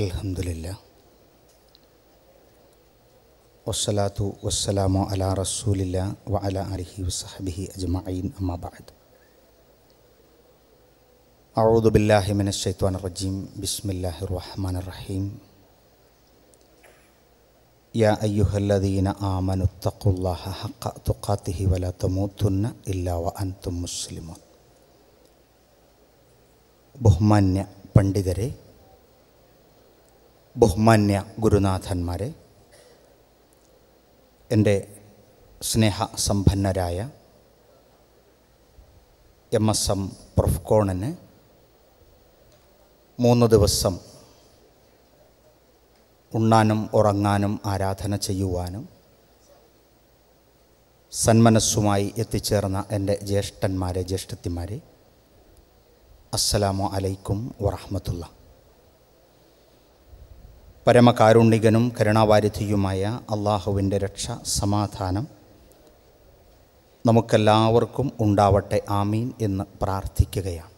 അൽഹംദുലില്ല വസ്സലാത്തു വസ്സലാമു അലാ റസൂലില്ല വ അല അലിഹി വസഹബിഹി അജ്മഈൻ അമ്മാ ബഅദ് അഊദു ബില്ലാഹി മിനശ് ശൈത്വാനിർ റജീം ബിസ്മില്ലാഹിർ റഹ്മാനിർ റഹീം യാ അയ്യുഹല്ലദീന ആമനു തഖുല്ലാഹ ഹഖ തുഖാതിഹി വലാ തമൂതുന്ന ഇല്ലാ വ അൻതും മുസ്ലിമൂൻ ബഹുമാന്യ പണ്ഡിതരെ ബഹുമാന്യ ഗുരുനാഥന്മാരെ എന്റെ സ്നേഹസമ്പന്നരായ എം എസ് എം പ്രൊഫ്കോണന് മൂന്ന് ദിവസം ഉണ്ണാനും ഉറങ്ങാനും ആരാധന ചെയ്യുവാനും സന്മനസ്സുമായി എത്തിച്ചേർന്ന എന്റെ ജ്യേഷ്ഠന്മാരെ ജ്യേഷ്ഠത്തിമാരെ അസ്സലാമു അലൈക്കും വറഹമത്തുള്ള. പരമകാരുണികനും കരുണാവാരിധിയുമായ അള്ളാഹുവിന്റെ രക്ഷ സമാധാനം നമുക്കെല്ലാവർക്കും ഉണ്ടാവട്ടെ ആമീൻ എന്ന് പ്രാർത്ഥിക്കുകയാണ്.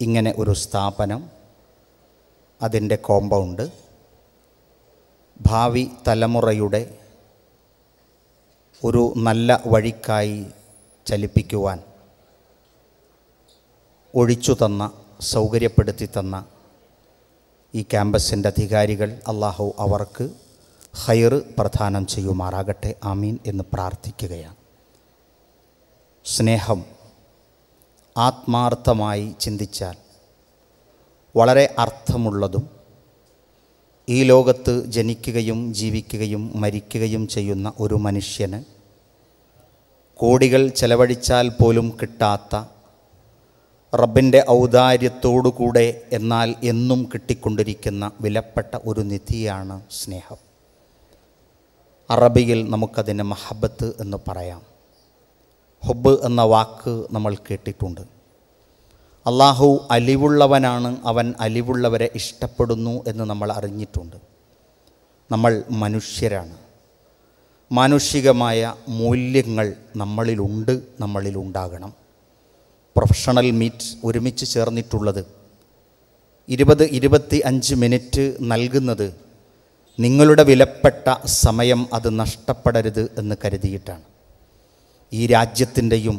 ഇങ്ങനെ ഒരു സ്ഥാപനം അതിന്റെ കോമ്പൗണ്ട് ഭാവി തലമുറയുടെ ഒരു നല്ല വഴിക്കായി ചലിപ്പിക്കുവാൻ ഒഴിച്ചു തന്ന സൗകര്യപ്പെടുത്തി തന്ന ഈ ക്യാമ്പസിന്റെ അധികാരികൾ അള്ളാഹു അവർക്ക് ഹൈർ പ്രദാനം ചെയ്യുമാറാകട്ടെ. ആമീൻ എന്ന് പ്രാർത്ഥിക്കുകയാണ്. സ്നേഹം ആത്മാർത്ഥമായി ചിന്തിച്ചാൽ വളരെ അർത്ഥമുള്ളതും ഈ ലോകത്ത് ജനിക്കുകയും ജീവിക്കുകയും മരിക്കുകയും ചെയ്യുന്ന ഒരു മനുഷ്യന് കോടികൾ ചെലവഴിച്ചാൽ പോലും കിട്ടാത്ത റബ്ബിന്റെ ഔദാര്യത്തോടുകൂടെ എന്നാൽ എന്നും കിട്ടിക്കൊണ്ടിരിക്കുന്ന വിലപ്പെട്ട ഒരു നിധിയാണ് സ്നേഹം. അറബിയിൽ നമുക്കതിന് മഹബത്ത് എന്ന് പറയാം. ഹുബ് എന്ന വാക്ക് നമ്മൾ കേട്ടിട്ടുണ്ട്. അള്ളാഹു അലിവുള്ളവനാണ് അവൻ അലിവുള്ളവരെ ഇഷ്ടപ്പെടുന്നു എന്ന് നമ്മൾ അറിഞ്ഞിട്ടുണ്ട്. നമ്മൾ മനുഷ്യരാണ്. മാനുഷികമായ മൂല്യങ്ങൾ നമ്മളിലുണ്ട് നമ്മളിലുണ്ടാകണം. പ്രൊഫഷണൽ മീറ്റ് ഒരുമിച്ച് ചേർന്നിട്ടുള്ളത്. ഇരുപത് ഇരുപത്തി അഞ്ച് മിനിറ്റ് നൽകുന്നത് നിങ്ങളുടെ വിലപ്പെട്ട സമയം അത് നഷ്ടപ്പെടരുത് എന്ന് കരുതിയിട്ടാണ്. ഈ രാജ്യത്തിന്റെയും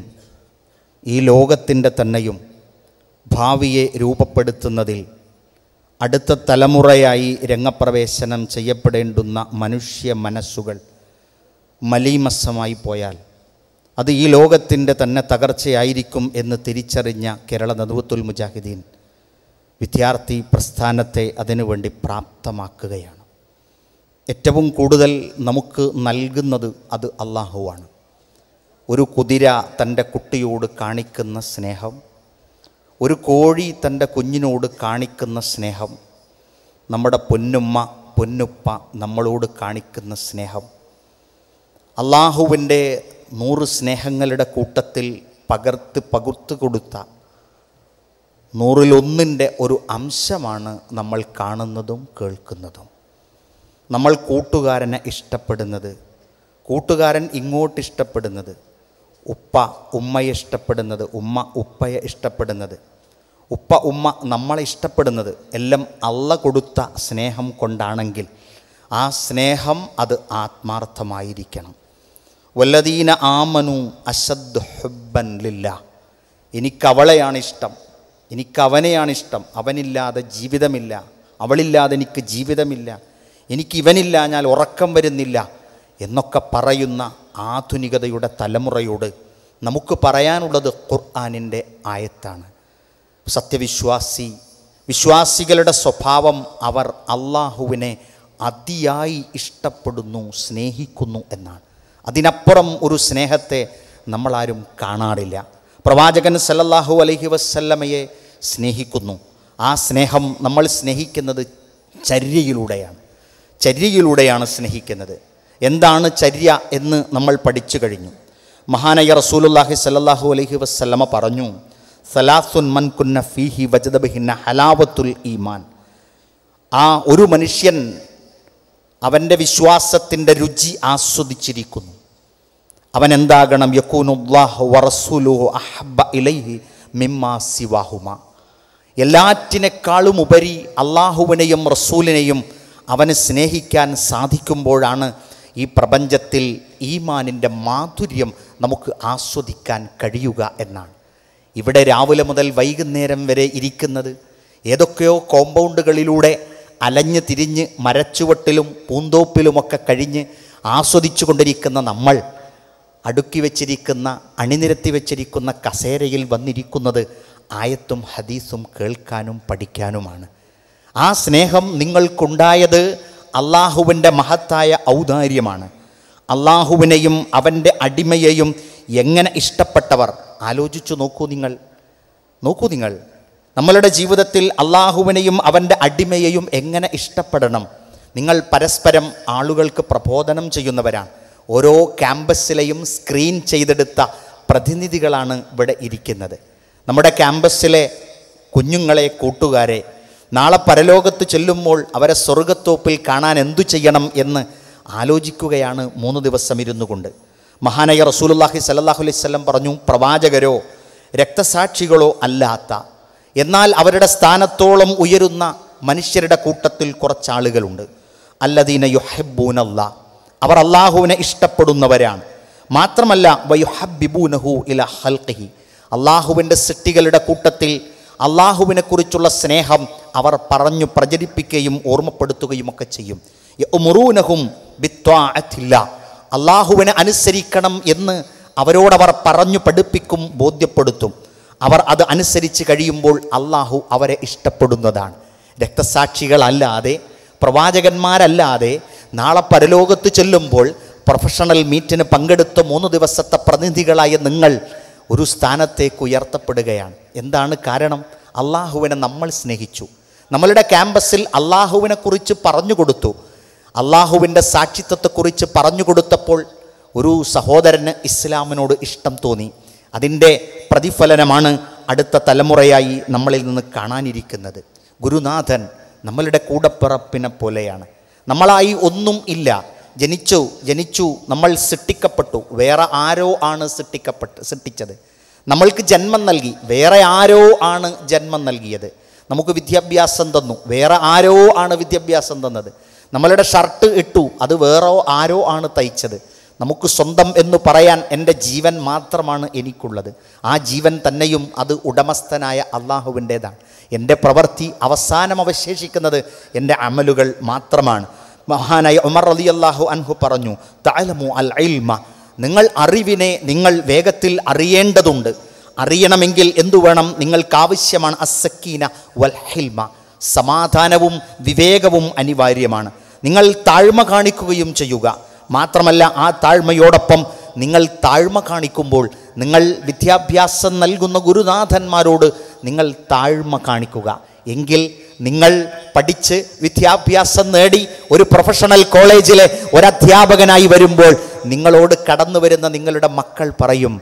ഈ ലോകത്തിന്റെ തന്നെയും ഭാവിയെ രൂപപ്പെടുത്തുന്നതിൽ അടുത്ത തലമുറയായി രംഗപ്രവേശനം ചെയ്യപ്പെടേണ്ടുന്ന മനുഷ്യ മനസ്സുകൾ മലീമസമായി പോയാൽ അത് ഈ ലോകത്തിന്റെ തന്നെ തകർച്ചയായിരിക്കും എന്ന് തിരിച്ചറിഞ്ഞ കേരള നദുവത്തുൽ മുജാഹിദീൻ വിദ്യാർത്ഥി പ്രസ്ഥാനത്തെ അതിനുവേണ്ടി പ്രാപ്തമാക്കുകയാണ്. ഏറ്റവും കൂടുതൽ നമുക്ക് നൽകുന്നത് അത് അള്ളാഹുവാണ്. ഒരു കുതിര തന്റെ കുട്ടിയോട് കാണിക്കുന്ന സ്നേഹം ഒരു കോഴി തന്റെ കുഞ്ഞിനോട് കാണിക്കുന്ന സ്നേഹം നമ്മുടെ പൊന്നുമ്മ പൊന്നുപ്പ നമ്മളോട് കാണിക്കുന്ന സ്നേഹം അള്ളാഹുവിന്റെ നൂറ് സ്നേഹങ്ങളുടെ കൂട്ടത്തിൽ പകർത്ത് പകുത്തു കൊടുത്ത നൂറിലൊന്നിന്റെ ഒരു അംശമാണ് നമ്മൾ കാണുന്നതും കേൾക്കുന്നതും. നമ്മൾ കൂട്ടുകാരനെ ഇഷ്ടപ്പെടുന്നത് കൂട്ടുകാരൻ ഇങ്ങോട്ട് ഇഷ്ടപ്പെടുന്നത് ഉപ്പ ഉമ്മയെ ഇഷ്ടപ്പെടുന്നത് ഉമ്മ ഉപ്പയെ ഇഷ്ടപ്പെടുന്നത് ഉപ്പ ഉമ്മ നമ്മളെ ഇഷ്ടപ്പെടുന്നത് എല്ലാം അള്ള കൊടുത്ത സ്നേഹം കൊണ്ടാണെങ്കിൽ ആ സ്നേഹം അത് ആത്മാർത്ഥമായിരിക്കണം. വല്ലദീന ആമനു അസദ് ഹുബൻ ലില്ല. എനിക്കവളെയാണ് ഇഷ്ടം എനിക്കവനെയാണ് ഇഷ്ടം അവനില്ലാതെ ജീവിതമില്ല. അവളില്ലാതെ എനിക്ക് ജീവിതമില്ല. എനിക്ക് ഞാൻ ഉറക്കം വരുന്നില്ല എന്നൊക്കെ പറയുന്ന ആധുനികതയുടെ തലമുറയോട് നമുക്ക് പറയാനുള്ളത് ഖുർആാനിന്റെ ആയത്താണ്. സത്യവിശ്വാസി വിശ്വാസികളുടെ സ്വഭാവം അവർ അള്ളാഹുവിനെ അതിയായി ഇഷ്ടപ്പെടുന്നു സ്നേഹിക്കുന്നു എന്നാണ്. അതിനപ്പുറം ഒരു സ്നേഹത്തെ നമ്മളാരും കാണാറില്ല. പ്രവാചകൻ സല്ലല്ലാഹു അലഹി വസ്ല്ലമയെ സ്നേഹിക്കുന്നു. ആ സ്നേഹം നമ്മൾ സ്നേഹിക്കുന്നത് ചര്യയിലൂടെയാണ്. ചര്യയിലൂടെയാണ് സ്നേഹിക്കുന്നത്. എന്താണ് ചര്യ എന്ന് നമ്മൾ പഠിച്ചു കഴിഞ്ഞു. മഹാനയ റസൂലുല്ലാഹി സല്ലാഹു അലഹി വസല്ലമ പറഞ്ഞു സലാസുൻ മൻ കുന്ന ഫീഹി വജദബിഹിന്ന ഹലാവത്തുൽ ഈമാൻ. ആ ഒരു മനുഷ്യൻ അവന്റെ വിശ്വാസത്തിന്റെ രുചി ആസ്വദിച്ചിരിക്കുന്നു. അവൻ എന്താകണം? യക്കൂനുല്ലാഹു വറസൂലുഹു അഹബ ഇലൈഹി മിമ്മാ സിവാഹുമ. എല്ലാറ്റിനേക്കാളും ഉപരി അള്ളാഹുവിനെയും റസൂലിനെയും അവന് സ്നേഹിക്കാൻ സാധിക്കുമ്പോഴാണ് ഈ പ്രപഞ്ചത്തിൽ ഈമാനിന്റെ മാധുര്യം നമുക്ക് ആസ്വദിക്കാൻ കഴിയുക എന്നാണ്. ഇവിടെ രാവിലെ മുതൽ വൈകുന്നേരം വരെ ഇരിക്കുന്നത് ഏതൊക്കെയോ കോമ്പൗണ്ടുകളിലൂടെ അലഞ്ഞ് തിരിഞ്ഞ് മരച്ചുവട്ടിലും പൂന്തോപ്പിലുമൊക്കെ കഴിഞ്ഞ് ആസ്വദിച്ചു കൊണ്ടിരിക്കുന്ന നമ്മൾ അടുക്കി വച്ചിരിക്കുന്ന അണിനിരത്തി വച്ചിരിക്കുന്ന കസേരയിൽ വന്നിരിക്കുന്നത് ആയത്തും ഹദീസും കേൾക്കാനും പഠിക്കാനുമാണ്. ആ സ്നേഹം നിങ്ങൾക്കുണ്ടായത് അള്ളാഹുവിന്റെ മഹത്തായ ഔദാര്യമാണ്. അള്ളാഹുവിനെയും അവന്റെ അടിമയെയും എങ്ങനെ ഇഷ്ടപ്പെട്ടവർ? ആലോചിച്ചു നോക്കൂ നിങ്ങൾ. നോക്കൂ നിങ്ങൾ. നമ്മളുടെ ജീവിതത്തിൽ അള്ളാഹുവിനെയും അവന്റെ അടിമയെയും എങ്ങനെ ഇഷ്ടപ്പെടണം? നിങ്ങൾ പരസ്പരം ആളുകൾക്ക് പ്രബോധനം ചെയ്യുന്നവരാണ്. ഓരോ ക്യാമ്പസിലെയും സ്ക്രീൻ ചെയ്തെടുത്ത പ്രതിനിധികളാണ് ഇവിടെ ഇരിക്കുന്നത്. നമ്മുടെ ക്യാമ്പസിലെ കുഞ്ഞുങ്ങളെ കൂട്ടുകാരെ നാളെ പരലോകത്ത് ചെല്ലുമ്പോൾ അവരെ സ്വർഗത്തോപ്പിൽ കാണാൻ എന്തു ചെയ്യണം എന്ന് ആലോചിക്കുകയാണ് മൂന്ന് ദിവസം ഇരുന്നു കൊണ്ട് മഹാനായ റസൂലുള്ളാഹി സല്ലാഹു അലൈഹി വസല്ലം പറഞ്ഞു പ്രവാചകരോ രക്തസാക്ഷികളോ അല്ലാത്ത എന്നാൽ അവരുടെ സ്ഥാനത്തോളം ഉയരുന്ന മനുഷ്യരുടെ കൂട്ടത്തിൽ കുറച്ചാളുകളുണ്ട്. അല്ലദീന യുഹബൂനല്ല അവർ അള്ളാഹുവിനെ ഇഷ്ടപ്പെടുന്നവരാണ്. മാത്രമല്ല വയുഹബിബൂനഹു ഇല ഹൽഖി അള്ളാഹുവിന്റെ സൃഷ്ടികളുടെ കൂട്ടത്തിൽ അള്ളാഹുവിനെക്കുറിച്ചുള്ള സ്നേഹം അവർ പറഞ്ഞു പ്രചരിപ്പിക്കുകയും ഓർമ്മപ്പെടുത്തുകയും ഒക്കെ ചെയ്യും. മുറൂനഹും ബിത്വാഅത്തില്ല. അള്ളാഹുവിനെ അനുസരിക്കണം എന്ന് അവരോടവർ പറഞ്ഞു പഠിപ്പിക്കും ബോധ്യപ്പെടുത്തും. അവർ അത് അനുസരിച്ച് കഴിയുമ്പോൾ അള്ളാഹു അവരെ ഇഷ്ടപ്പെടുന്നതാണ്. രക്തസാക്ഷികളല്ലാതെ പ്രവാചകന്മാരല്ലാതെ നാളെ പരലോകത്ത് ചെല്ലുമ്പോൾ പ്രൊഫഷണൽ മീറ്റിന് പങ്കെടുത്ത മൂന്ന് ദിവസത്തെ പ്രതിനിധികളായ നിങ്ങൾ ഒരു സ്ഥാനത്തേക്ക് ഉയർത്തപ്പെടുകയാണ്. എന്താണ് കാരണം? അള്ളാഹുവിനെ നമ്മൾ സ്നേഹിച്ചു. നമ്മളുടെ ക്യാമ്പസിൽ അള്ളാഹുവിനെക്കുറിച്ച് പറഞ്ഞു കൊടുത്തു. അള്ളാഹുവിന്റെ സാക്ഷിത്വത്തെക്കുറിച്ച് പറഞ്ഞു കൊടുത്തപ്പോൾ ഒരു സഹോദരന് ഇസ്ലാമിനോട് ഇഷ്ടം തോന്നി. അതിന്റെ പ്രതിഫലനമാണ് അടുത്ത തലമുറയായി നമ്മളിൽ നിന്ന് കാണാനിരിക്കുന്നത്. ഗുരുനാഥൻ നമ്മളുടെ കൂടപ്പിറപ്പിനെ പോലെയാണ്. നമ്മളായി ഒന്നും ഇല്ല. ജനിച്ചു ജനിച്ചു നമ്മൾ സൃഷ്ടിക്കപ്പെട്ടു. വേറെ ആരോ ആണ് സൃഷ്ടിക്കപ്പെട്ട് സൃഷ്ടിച്ചത്. നമ്മൾക്ക് ജന്മം നൽകി. വേറെ ആരോ ആണ് ജന്മം നൽകിയത്. നമുക്ക് വിദ്യാഭ്യാസം തന്നു. വേറെ ആരോ ആണ് വിദ്യാഭ്യാസം തന്നത്. നമ്മളുടെ ഷർട്ട് ഇട്ടു. അത് വേറെ ആരോ ആണ് തയ്ച്ചത്. നമുക്ക് സ്വന്തം എന്ന് പറയാൻ എന്റെ ജീവൻ മാത്രമാണ് എനിക്കുള്ളത്. ആ ജീവൻ തന്നെയും അത് ഉടമസ്ഥനായ അള്ളാഹുവിന്റേതാണ്. എന്റെ പ്രവൃത്തി അവസാനം അവശേഷിക്കുന്നത് എന്റെ അമലുകൾ മാത്രമാണ്. മഹാനായ ഉമർ അലി അള്ളാഹു അൻഹു പറഞ്ഞു താലമു അൽ ഇൽമ. നിങ്ങൾ അറിവിനെ നിങ്ങൾ വേഗത്തിൽ അറിയേണ്ടതുണ്ട്. അറിയണമെങ്കിൽ എന്തു വേണം? നിങ്ങൾക്ക് ആവശ്യമാണ് അസക്കീന വൽ ഹിൽമ. സമാധാനവും വിവേകവും അനിവാര്യമാണ്. നിങ്ങൾ താഴ്മ കാണിക്കുകയും ചെയ്യുക. മാത്രമല്ല ആ താഴ്മയോടൊപ്പം നിങ്ങൾ താഴ്മ കാണിക്കുമ്പോൾ നിങ്ങൾ വിദ്യാഭ്യാസം നൽകുന്ന ഗുരുനാഥന്മാരോട് നിങ്ങൾ താഴ്മ കാണിക്കുക. എങ്കിൽ നിങ്ങൾ പഠിച്ച് വിദ്യാഭ്യാസം നേടി ഒരു പ്രൊഫഷണൽ കോളേജിലെ ഒരധ്യാപകനായി വരുമ്പോൾ നിങ്ങളോട് കടന്നു വരുന്ന നിങ്ങളുടെ മക്കൾ പറയും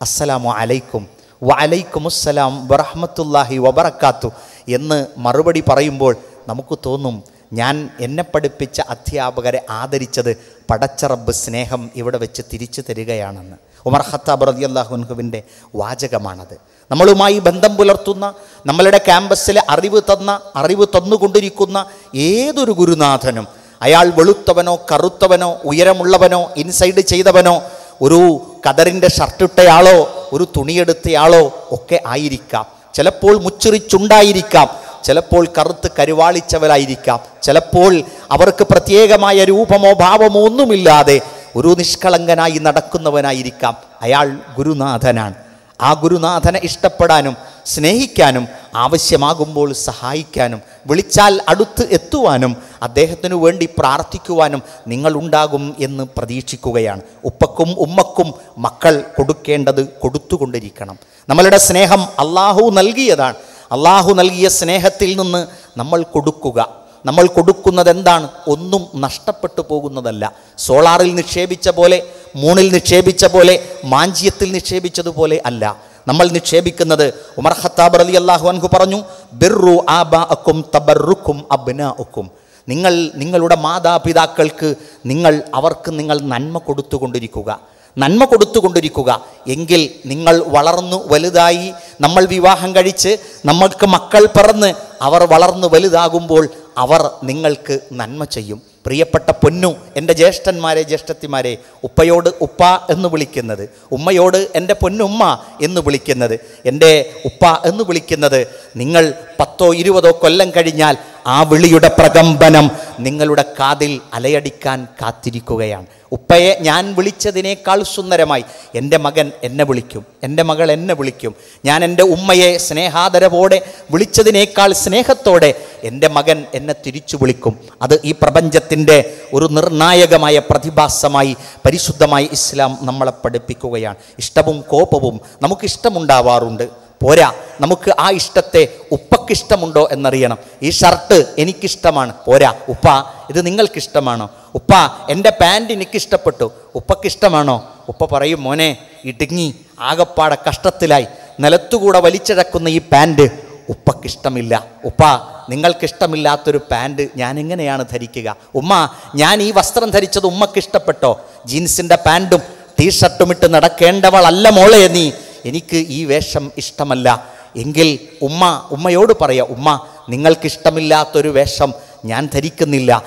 അസ്സലാമു അലൈക്കും വലൈക്കും അസ്സലാം വറഹമത്തുല്ലാഹി വബറക്കാത്തു എന്ന് മറുപടി പറയുമ്പോൾ നമുക്ക് തോന്നും ഞാൻ എന്നെ പഠിപ്പിച്ച അധ്യാപകരെ ആദരിച്ചത് പടച്ചറബ് സ്നേഹം ഇവിടെ വെച്ച് തിരിച്ചു തരികയാണെന്ന്. ഉമർ ഖത്താബ് റതിയല്ലാഹുൻഹുവിന്റെ വാചകമാണത്. നമ്മളുമായി ബന്ധം പുലർത്തുന്ന നമ്മളുടെ ക്യാമ്പസിൽ അറിവ് തന്ന അറിവ് തന്നുകൊണ്ടിരിക്കുന്ന ഏതൊരു ഗുരുനാഥനും അയാൾ വെളുത്തവനോ കറുത്തവനോ ഉയരമുള്ളവനോ ഇൻസൈഡ് ചെയ്തവനോ ഒരു കതറിന്റെ ഷർട്ടിട്ടയാളോ ഒരു തുണിയെടുത്തയാളോ ഒക്കെ ആയിരിക്കാം. ചിലപ്പോൾ മുച്ചിറിച്ചുണ്ടായിരിക്കാം. ചിലപ്പോൾ കറുത്ത് കരുവാളിച്ചവരായിരിക്കാം. ചിലപ്പോൾ അവർക്ക് പ്രത്യേകമായ രൂപമോ ഭാവമോ ഒന്നുമില്ലാതെ ഒരു നിഷ്കളങ്കനായി നടക്കുന്നവനായിരിക്കാം. അയാൾ ഗുരുനാഥനാണ്. ആ ഗുരുനാഥനെ ഇഷ്ടപ്പെടാനും സ്നേഹിക്കാനും ആവശ്യമാകുമ്പോൾ സഹായിക്കാനും വിളിച്ചാൽ അടുത്ത് എത്തുവാനും അദ്ദേഹത്തിനു വേണ്ടി പ്രാർത്ഥിക്കുവാനും നിങ്ങളുണ്ടാകും എന്ന് പ്രതീക്ഷിക്കുകയാണ്. ഉപ്പക്കും ഉമ്മക്കും മക്കൾ കൊടുക്കേണ്ടത് കൊടുത്തുകൊണ്ടിരിക്കണം. നമ്മളുടെ സ്നേഹം അള്ളാഹു നൽകിയതാണ്. അള്ളാഹു നൽകിയ സ്നേഹത്തിൽ നിന്ന് നമ്മൾ കൊടുക്കുക. നമ്മൾ കൊടുക്കുന്നത് എന്താണ് ഒന്നും നഷ്ടപ്പെട്ടു പോകുന്നതല്ല. സോളാറിൽ നിക്ഷേപിച്ച പോലെ മൂണിൽ നിക്ഷേപിച്ച പോലെ മാഞ്ചിയത്തിൽ നിക്ഷേപിച്ചതുപോലെ അല്ല. നമ്മൾ നിക്ഷേപിക്കുന്നത് ഉമർ ഖത്താബ് അലി അള്ളാഹു അൻഹു പറഞ്ഞു ബിർറു ആബാഅക്കും തബറുക്കും അബ്നാഉക്കും. നിങ്ങൾ നിങ്ങളുടെ മാതാപിതാക്കൾക്ക് നിങ്ങൾ അവർക്ക് നിങ്ങൾ നന്മ കൊടുത്തുകൊണ്ടിരിക്കുക. നന്മ കൊടുത്തുകൊണ്ടിരിക്കുക. എങ്കിൽ നിങ്ങൾ വളർന്നു വലുതായി നമ്മൾ വിവാഹം കഴിച്ച് നമ്മൾക്ക് മക്കൾ പിറന്ന് അവർ വളർന്നു വലുതാകുമ്പോൾ അവർ നിങ്ങൾക്ക് നന്മ ചെയ്യും. പ്രിയപ്പെട്ട പൊന്നു എന്റെ ജ്യേഷ്ഠന്മാരെ ജ്യേഷ്ഠത്തിമാരെ ഉപ്പയോട് ഉപ്പ എന്ന് വിളിക്കുന്നത് ഉമ്മയോട് എന്റെ പൊന്നുമ്മ എന്ന് വിളിക്കുന്നത് എന്റെ ഉപ്പ എന്ന് വിളിക്കുന്നത് നിങ്ങൾ പത്തോ ഇരുപതോ കൊല്ലം കഴിഞ്ഞാൽ ആ വിളിയുടെ പ്രകമ്പനം നിങ്ങളുടെ കാതിൽ അലയടിക്കാൻ കാത്തിരിക്കുകയാണ്. ഉപ്പയെ ഞാൻ വിളിച്ചതിനേക്കാൾ സുന്ദരമായി. എന്റെ മകൻ എന്നെ വിളിക്കും. എന്റെ മകൾ എന്നെ വിളിക്കും. ഞാൻ എന്റെ ഉമ്മയെ സ്നേഹാദരവോടെ വിളിച്ചതിനേക്കാൾ സ്നേഹത്തോടെ എന്റെ മകൻ എന്നെ തിരിച്ചു വിളിക്കും. അത് ഈ പ്രപഞ്ചത്തിന്റെ ഒരു നിർണായകമായ പ്രതിഭാസമായി പരിശുദ്ധമായി ഇസ്ലാം നമ്മളെ പഠിപ്പിക്കുകയാണ്. ഇഷ്ടവും കോപവും നമുക്ക് ഇഷ്ടമുണ്ടാവാറുണ്ട് പോരാ. നമുക്ക് ആ ഇഷ്ടത്തെ ഉപ്പക്കിഷ്ടമുണ്ടോ എന്നറിയണം. ഈ ഷർട്ട് എനിക്കിഷ്ടമാണ്. പോരാ. ഉപ്പ ഇത് നിങ്ങൾക്കിഷ്ടമാണോ? ഉപ്പ എന്റെ പാന്റ് എനിക്കിഷ്ടപ്പെട്ടു. ഉപ്പക്കിഷ്ടമാണോ? ഉപ്പ പറയും മോനെ ഇടുങ്ങി. ആകപ്പാടെ കഷ്ടത്തിലായി. നിലത്തുകൂടെ വലിച്ചിഴക്കുന്ന ഈ പാന്റ് ഉപ്പക്കിഷ്ടമില്ല. ഉപ്പ നിങ്ങൾക്കിഷ്ടമില്ലാത്തൊരു പാന്റ് ഞാൻ എങ്ങനെയാണ് ധരിക്കുക? ഉമ്മ ഞാൻ ഈ വസ്ത്രം ധരിച്ചത് ഉമ്മക്കിഷ്ടപ്പെട്ടോ? ജീൻസിന്റെ പാന്റും ടീഷർട്ടും ഇട്ട് നടക്കേണ്ടവളല്ല മോളെ നീ. എനിക്ക് ഈ വേഷം ഇഷ്ടമല്ല. എങ്കിൽ ഉമ്മ ഉമ്മയോട് പറയാം ഉമ്മ നിങ്ങൾക്കിഷ്ടമില്ലാത്തൊരു വേഷം ഞാൻ ധരിക്കുന്നില്ല.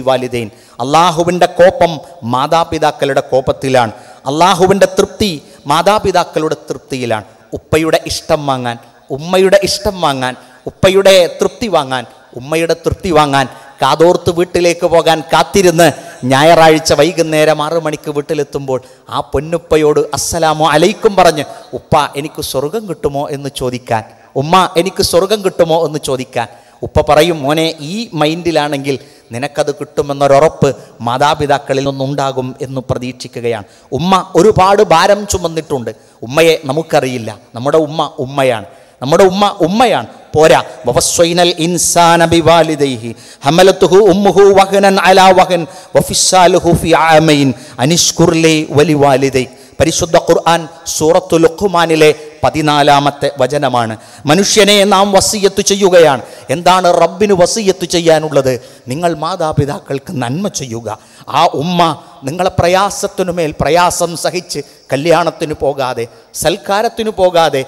വാലിദൈൻ അള്ളാഹുവിന്റെ കോപം മാതാപിതാക്കളുടെ കോപത്തിലാണ്. അള്ളാഹുവിന്റെ തൃപ്തി മാതാപിതാക്കളുടെ തൃപ്തിയിലാണ്. ഉപ്പയുടെ ഇഷ്ടം വാങ്ങാൻ ഉമ്മയുടെ ഇഷ്ടം വാങ്ങാൻ ഉപ്പയുടെ തൃപ്തി വാങ്ങാൻ ഉമ്മയുടെ തൃപ്തി വാങ്ങാൻ കാതോർത്ത് വീട്ടിലേക്ക് പോകാൻ കാത്തിരുന്ന് ഞായറാഴ്ച വൈകുന്നേരം ആറു മണിക്ക് വീട്ടിലെത്തുമ്പോൾ ആ പൊന്നുപ്പയോട് അസ്സലാമോ അലൈക്കും പറഞ്ഞ് ഉപ്പ എനിക്ക് സ്വർഗം കിട്ടുമോ എന്ന് ചോദിക്കാൻ. ഉമ്മ എനിക്ക് സ്വർഗം കിട്ടുമോ എന്ന് ചോദിക്കാൻ. ഉപ്പ പറയും മോനെ ഈ മൈൻഡിലാണെങ്കിൽ നിനക്കത് കിട്ടുമെന്നൊരുറപ്പ് മാതാപിതാക്കളിൽ നിന്നുണ്ടാകും എന്ന് പ്രതീക്ഷിക്കുകയാണ്. ഉമ്മ ഒരുപാട് ഭാരം ചുമന്നിട്ടുണ്ട്. ഉമ്മയെ നമുക്കറിയില്ല. നമ്മുടെ ഉമ്മ ഉമ്മയാണ്. നമ്മുടെ ഉമ്മ ഉമ്മയാണ്. പോരാ. വവസ്വൈനൽ ഇൻസാന ബിവാലിദൈഹി. ഹമലത്തുഹു ഉമ്മുഹു വഹനൻ അലാ വഹൻ. വഫിസ്സാലുഹു ഫി ആമൈൻ അനിഷ്കുർ ലി വലിവാലിദൈ. പരിശുദ്ധ ഖുർആൻ സൂറത്തു ലുഖുമാനിലെ പതിനാലാമത്തെ വചനമാണ്. മനുഷ്യനെ നാം വസീയത്ത് ചെയ്യുകയാണ്. എന്താണ് റബ്ബിന് വസീയത്ത് ചെയ്യാനുള്ളത്? നിങ്ങൾ മാതാപിതാക്കൾക്ക് നന്മ ചെയ്യുക. ആ ഉമ്മ നിങ്ങളെ പ്രയാസത്തിനുമേൽ പ്രയാസം സഹിച്ച് കല്യാണത്തിന് പോകാതെ സൽക്കാരത്തിന് പോകാതെ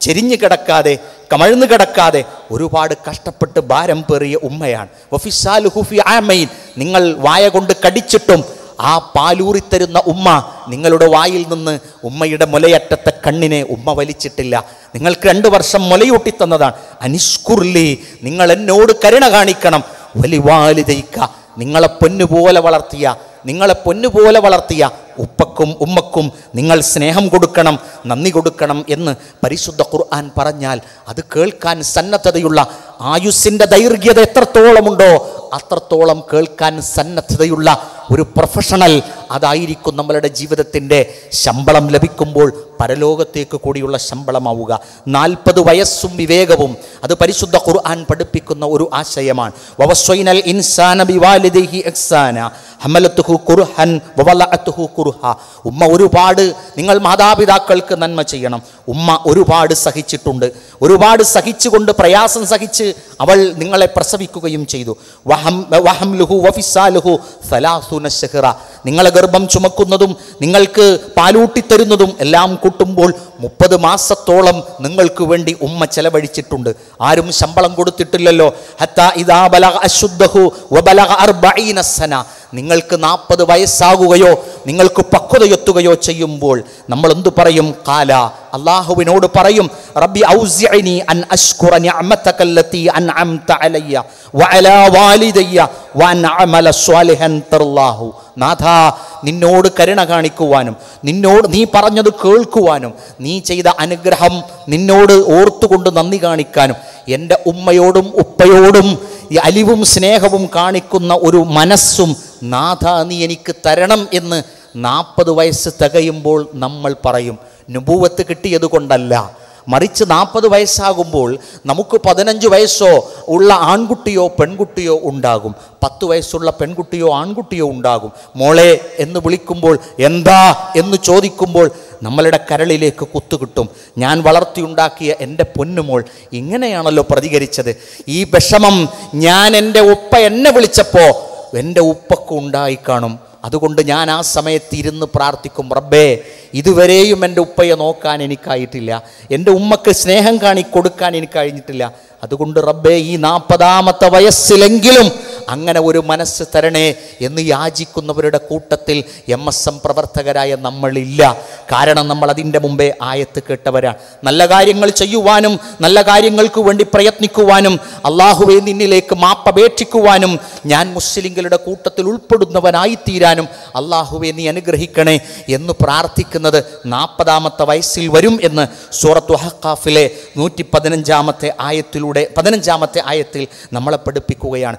ചെരിഞ്ഞു കിടക്കാതെ കമഴ്ന്നു കിടക്കാതെ ഒരുപാട് കഷ്ടപ്പെട്ട് ഭാരം പേറിയ ഉമ്മയാണ്. ഒഫിസാൽ ഹുഫി ആമൈൻ നിങ്ങൾ വായ കൊണ്ട് കടിച്ചിട്ടും ആ പാലൂറിത്തരുന്ന ഉമ്മ നിങ്ങളുടെ വായിൽ നിന്ന് ഉമ്മയുടെ മുലയറ്റത്തെ കണ്ണിനെ ഉമ്മ വലിച്ചിട്ടില്ല. നിങ്ങൾക്ക് രണ്ട് വർഷം മുലയൂട്ടി തന്നതാണ് അനിഷ്കുർലി നിങ്ങൾ എന്നോട് കരുണ കാണിക്കണം. വലിവാലിതയിക്ക നിങ്ങളെ പൊന്നുപോലെ വളർത്തിയ നിങ്ങളെ പൊന്നുപോലെ വളർത്തിയ ഉപ്പക്കും ഉമ്മക്കും നിങ്ങൾ സ്നേഹം കൊടുക്കണം നന്ദി കൊടുക്കണം എന്ന് പരിശുദ്ധ ഖുർആൻ പറഞ്ഞാൽ അത് കേൾക്കാൻ സന്നദ്ധതയുള്ള ആയുസ്സിന്റെ ദൈർഘ്യത എത്രത്തോളമുണ്ടോ അത്രത്തോളം കേൾക്കാൻ സന്നദ്ധതയുള്ള ഒരു പ്രൊഫഷണൽ അതായിരിക്കും നമ്മളുടെ ജീവിതത്തിന്റെ ശമ്പളം ലഭിക്കുമ്പോൾ പരലോകത്തേക്ക് കൂടിയുള്ള ശമ്പളമാവുക. നാൽപ്പത് വയസ്സും വിവേകവും അത് പരിശുദ്ധ ഖുർആൻ പഠിപ്പിക്കുന്ന ഒരു ആശയമാണ്. വവസ്വൈനൽ ഇൻസാന കുർഹൻ കുർഹ ഉമ്മ ഒരുപാട് നിങ്ങൾ മാതാപിതാക്കൾക്ക് നന്മ ചെയ്യണം. ഉമ്മ ഒരുപാട് സഹിച്ചിട്ടുണ്ട്. ഒരുപാട് സഹിച്ചുകൊണ്ട് പ്രയാസം സഹിച്ച് അവൾ നിങ്ങളെ പ്രസവിക്കുകയും ചെയ്തു. വഹം വഹംലുഹു വഫിസാലുഹു സലാസുന നിങ്ങളെ ഗർഭം ചുമക്കുന്നതും നിങ്ങൾക്ക് പാലൂട്ടിത്തരുന്നതും എല്ലാം കൂട്ടുമ്പോൾ മുപ്പത് മാസത്തോളം നിങ്ങൾക്ക് വേണ്ടി ഉമ്മ ചെലവഴിച്ചിട്ടുണ്ട്. ആരും ശമ്പളം കൊടുത്തിട്ടില്ലല്ലോ. ഹത്താ നിങ്ങൾക്ക് നാൽപ്പത് വയസ്സാകുകയോ നിങ്ങൾക്ക് പക്വതയെത്തുകയോ ചെയ്യുമ്പോൾ നമ്മൾ എന്തു പറയും? കാല അള്ളാഹുവിനോട് പറയും റബ്ബി ഔസിഅനി അൻ അഷ്കുറ നിഅമതകല്ലതി അൻഅംത അലയ്യ വഅലാ വാലിദയ്യ വഅൻ അമല സ്വാലിഹൻ തർല്ലാഹു നാഥ നിന്നോട് കരുണ കാണിക്കുവാനും നിന്നോട് നീ പറഞ്ഞത് കേൾക്കുവാനും നീ ചെയ്ത അനുഗ്രഹം നിന്നോട് ഓർത്തുകൊണ്ട് നന്ദി കാണിക്കാനും എന്റെ ഉമ്മയോടും ഉപ്പയോടും ഈ അലിവും സ്നേഹവും കാണിക്കുന്ന ഒരു മനസ്സും നാഥ നീ എനിക്ക് തരണം എന്ന് നാൽപ്പത് വയസ്സ് തികയുമ്പോൾ നമ്മൾ പറയും. നുപൂവത്ത് കിട്ടിയത് കൊണ്ടല്ല. മറിച്ച് നാൽപ്പത് വയസ്സാകുമ്പോൾ നമുക്ക് പതിനഞ്ച് വയസ്സോ ഉള്ള ആൺകുട്ടിയോ പെൺകുട്ടിയോ ഉണ്ടാകും. പത്ത് വയസ്സുള്ള പെൺകുട്ടിയോ ആൺകുട്ടിയോ ഉണ്ടാകും. മോളെ എന്ന് വിളിക്കുമ്പോൾ എന്താ എന്ന് ചോദിക്കുമ്പോൾ നമ്മളുടെ കരളിലേക്ക് കുത്തുകിട്ടും ഞാൻ വളർത്തിയുണ്ടാക്കിയ എന്റെ പൊന്നുമോൾ ഇങ്ങനെയാണല്ലോ പ്രതികരിച്ചത്. ഈ വിഷമം ഞാൻ എന്റെ ഉപ്പ എന്നെ വിളിച്ചപ്പോൾ എന്റെ ഉപ്പൊക്കെ ഉണ്ടായി കാണും അതുകൊണ്ട് ഞാൻ ആ സമയത്ത് ഇരുന്ന് പ്രാർത്ഥിക്കും റബ്ബേ ഇതുവരെയും എന്റെ ഉപ്പയെ നോക്കാൻ എനിക്കായിട്ടില്ല. എന്റെ ഉമ്മക്ക് സ്നേഹം കാണി കൊടുക്കാൻ എനിക്ക് കഴിഞ്ഞിട്ടില്ല. അതുകൊണ്ട് റബ്ബേ ഈ നാൽപ്പതാമത്തെ വയസ്സിലെങ്കിലും അങ്ങനെ ഒരു മനസ്സ് തരണേ എന്ന് യാചിക്കുന്നവരുടെ കൂട്ടത്തിൽ എം എസ് എം പ്രവർത്തകരായ നമ്മളില്ല. കാരണം നമ്മൾ അതിന്റെ മുമ്പേ ആയത്ത് കേട്ടവരാണ്. നല്ല കാര്യങ്ങൾ ചെയ്യുവാനും നല്ല കാര്യങ്ങൾക്ക് വേണ്ടി പ്രയത്നിക്കുവാനും അള്ളാഹുവെ നിന്നിലേക്ക് മാപ്പപേക്ഷിക്കുവാനും ഞാൻ മുസ്ലിങ്ങളുടെ കൂട്ടത്തിൽ ഉൾപ്പെടുന്നവനായിത്തീരാനും അള്ളാഹുവെ നീ അനുഗ്രഹിക്കണേ എന്ന് പ്രാർത്ഥിക്കുന്നത് നാൽപ്പതാമത്തെ വയസ്സിൽ വരും എന്ന് സൂറത്ത് ഹക്കാഫിലെ നൂറ്റി പതിനഞ്ചാമത്തെ ആയത്തിലൂടെ പതിനഞ്ചാമത്തെ ആയത്തിൽ നമ്മളെ പഠിപ്പിക്കുകയാണ്.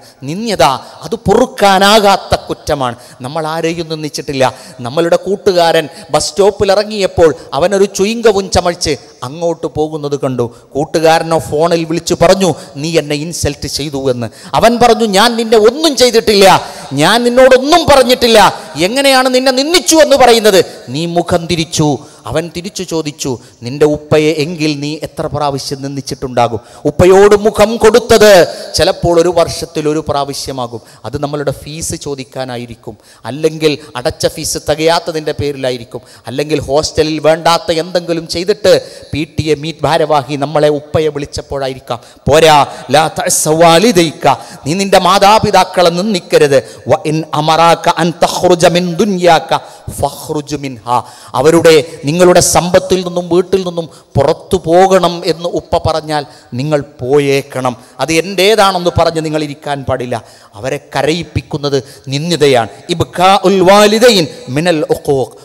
നിന്യത അത് പൊറുക്കാനാകാത്ത കുറ്റമാണ്. നമ്മൾ ആരെയും നിന്നിച്ചിട്ടില്ല നമ്മളുടെ കൂട്ടുകാരൻ ബസ് സ്റ്റോപ്പിൽ ഇറങ്ങിയപ്പോൾ അവനൊരു ചുയിങ്കവും ചമച്ച് അങ്ങോട്ട് പോകുന്നത് കണ്ടു. കൂട്ടുകാരനോ ഫോണിൽ വിളിച്ചു പറഞ്ഞു നീ എന്നെ ഇൻസൾട്ട് ചെയ്തു എന്ന്. അവൻ പറഞ്ഞു ഞാൻ നിന്നെ ഒന്നും ചെയ്തിട്ടില്ല. ഞാൻ നിന്നോടൊന്നും പറഞ്ഞിട്ടില്ല. എങ്ങനെയാണ് നിന്നെ നിന്ദിച്ചു എന്ന് പറയുന്നത്? നീ മുഖം തിരിച്ചു. അവൻ തിരിച്ചു ചോദിച്ചു നിന്റെ ഉപ്പയെ എങ്കിൽ നീ എത്ര പ്രാവശ്യം നിന്നിച്ചിട്ടുണ്ടാകും ഉപ്പയോട് മുഖം കൊടുത്തത് ചിലപ്പോൾ ഒരു വർഷത്തിൽ ഒരു പ്രാവശ്യമാകും. അത് നമ്മളുടെ ഫീസ് ചോദിക്കാനായിരിക്കും. അല്ലെങ്കിൽ അടച്ച ഫീസ് തികയാത്തതിന്റെ പേരിലായിരിക്കും. അല്ലെങ്കിൽ ഹോസ്റ്റലിൽ വേണ്ടാത്ത എന്തെങ്കിലും ചെയ്തിട്ട് പി ടി എ മീറ്റ് ഭാരവാഹി നമ്മളെ ഉപ്പയെ വിളിച്ചപ്പോഴായിരിക്കാം. പോരാ ലാ തഅസ്സവാലിദൈക. നീ നിന്റെ മാതാപിതാക്കളെ നിന്ദിക്കരുത്. വ ഇൻ അമറാക അൻ തഖ്റുജ മിൻ ദുനിയാക ഫഖ്റുജ് മിൻഹാ. അവരുടെ നിങ്ങളുടെ സമ്പത്തിൽ നിന്നും വീട്ടിൽ നിന്നും പുറത്തു പോകണം എന്ന് ഉപ്പ പറഞ്ഞാൽ നിങ്ങൾ പോയേക്കണം. അത് എന്റേതാണെന്ന് പറഞ്ഞ് നിങ്ങൾ ഇരിക്കാൻ പാടില്ല. അവരെ കരയിപ്പിക്കുന്നത് നിന്ദിതയാണ്. ഇബ്ഖാ വാലിദൈൻ മിനൽ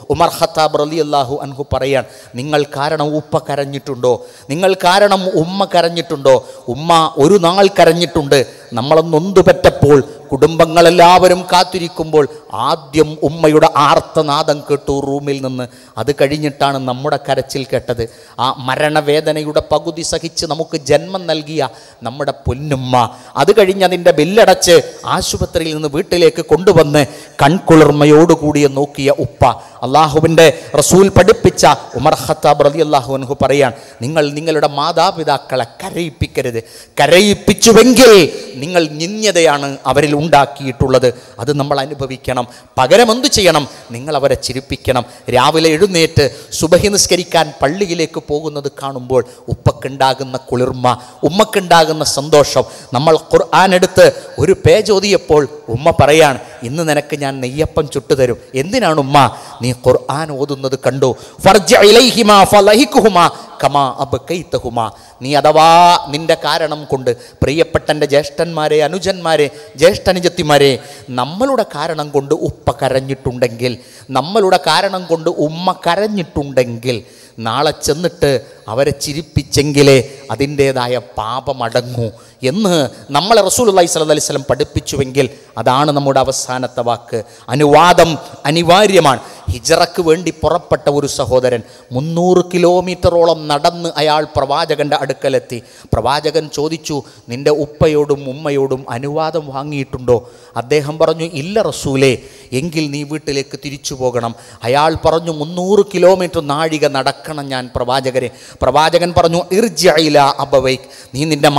ഉമർ ഖത്താബ് അള്ളാഹു അൻഹു പറയാൻ നിങ്ങൾ കാരണം ഉപ്പ കരഞ്ഞിട്ടുണ്ടോ? നിങ്ങൾ കാരണം ഉമ്മ കരഞ്ഞിട്ടുണ്ടോ? ഉമ്മ ഒരു നാൾ കരഞ്ഞിട്ടുണ്ട്. നമ്മളെ നൊന്തുപറ്റപ്പോൾ കുടുംബങ്ങളെല്ലാവരും കാത്തിരിക്കുമ്പോൾ ആദ്യം ഉമ്മയുടെ ആർത്തനാദം കേട്ടു റൂമിൽ നിന്ന്. അത് കഴിഞ്ഞിട്ടാണ് നമ്മുടെ കരച്ചിൽ കേട്ടത്. ആ മരണവേദനയുടെ പകുതി സഹിച്ച് നമുക്ക് ജന്മം നൽകിയ നമ്മുടെ പൊന്നുമ്മ. അത് കഴിഞ്ഞ് അതിന്റെ ബില്ലടച്ച് ആശുപത്രിയിൽ നിന്ന് വീട്ടിലേക്ക് കൊണ്ടുവന്ന് കൺകുളിർമയോടുകൂടിയ നോക്കിയ ഉപ്പ. അള്ളാഹുവിന്റെ റസൂൽ പഠിപ്പിച്ച ഉമർ ഖത്താബ് റലി അള്ളാഹു അൻഹു പറയാൻ നിങ്ങൾ നിങ്ങളുടെ മാതാപിതാക്കളെ കരയിപ്പിക്കരുത്. കരയിപ്പിച്ചുവെങ്കിൽ നിങ്ങൾ നിന്യതയാണ് അവരിൽ ഉണ്ടാക്കിയിട്ടുള്ളത്. അത് നമ്മൾ അനുഭവിക്കണം. പകരം എന്തു ചെയ്യണം? നിങ്ങൾ അവരെ ചിരിപ്പിക്കണം. രാവിലെ എഴുന്നേറ്റ് സുബഹി നിസ്കരിക്കാൻ പള്ളിയിലേക്ക് പോകുന്നത് കാണുമ്പോൾ ഉപ്പക്കുണ്ടാകുന്ന കുളിർമ ഉമ്മക്കുണ്ടാകുന്ന സന്തോഷം. നമ്മൾ ഖുർആൻ ഒരു പേജ് ഓതിയപ്പോൾ ഉമ്മ പറയാണ് ഇന്ന് നിനക്ക് ഞാൻ നെയ്യപ്പം ചുട്ടുതരും എന്തിനാണ് ഉമ്മ? നീ ഖുർആൻ ഓതുന്നത് കണ്ടു? കമാ അബ്കൈതഹുമാ. നീ അഥവാ നിന്റെ കാരണം കൊണ്ട് പ്രിയപ്പെട്ട എന്റെ ജ്യേഷ്ഠന്മാരെ അനുജന്മാരെ ജ്യേഷ്ഠനുജത്തിമാരെ നമ്മളുടെ കാരണം കൊണ്ട് ഉപ്പ കരഞ്ഞിട്ടുണ്ടെങ്കിൽ നമ്മളുടെ കാരണം കൊണ്ട് ഉമ്മ കരഞ്ഞിട്ടുണ്ടെങ്കിൽ നാളെ ചെന്നിട്ട് അവരെ ചിരിപ്പിച്ചെങ്കിലേ അതിന്റേതായ പാപമടങ്ങൂ. എന്ന് നമ്മളെ റസൂൽ അള്ളഹി സ്വല്ലി സ്വലം പഠിപ്പിച്ചുവെങ്കിൽ അതാണ് നമ്മുടെ അവസാനത്തെ വാക്ക്. അനുവാദം അനിവാര്യമാണ്. ഹിജറക്ക് വേണ്ടി പുറപ്പെട്ട ഒരു സഹോദരൻ മുന്നൂറ് കിലോമീറ്ററോളം നടന്ന് അയാൾ പ്രവാചകന്റെ അടുക്കലെത്തി. പ്രവാചകൻ ചോദിച്ചു നിന്റെ ഉപ്പയോടും ഉമ്മയോടും അനുവാദം വാങ്ങിയിട്ടുണ്ടോ? അദ്ദേഹം പറഞ്ഞു ഇല്ല റസൂലേ എങ്കിൽ നീ വീട്ടിലേക്ക് തിരിച്ചു പോകണം. അയാൾ പറഞ്ഞു മുന്നൂറ് കിലോമീറ്റർ നാഴിക നടക്കണം ഞാൻ പ്രവാചകരെ. പ്രവാചകൻ പറഞ്ഞു ഇർജയില അബവൈക്ക് നീ നിന്റെ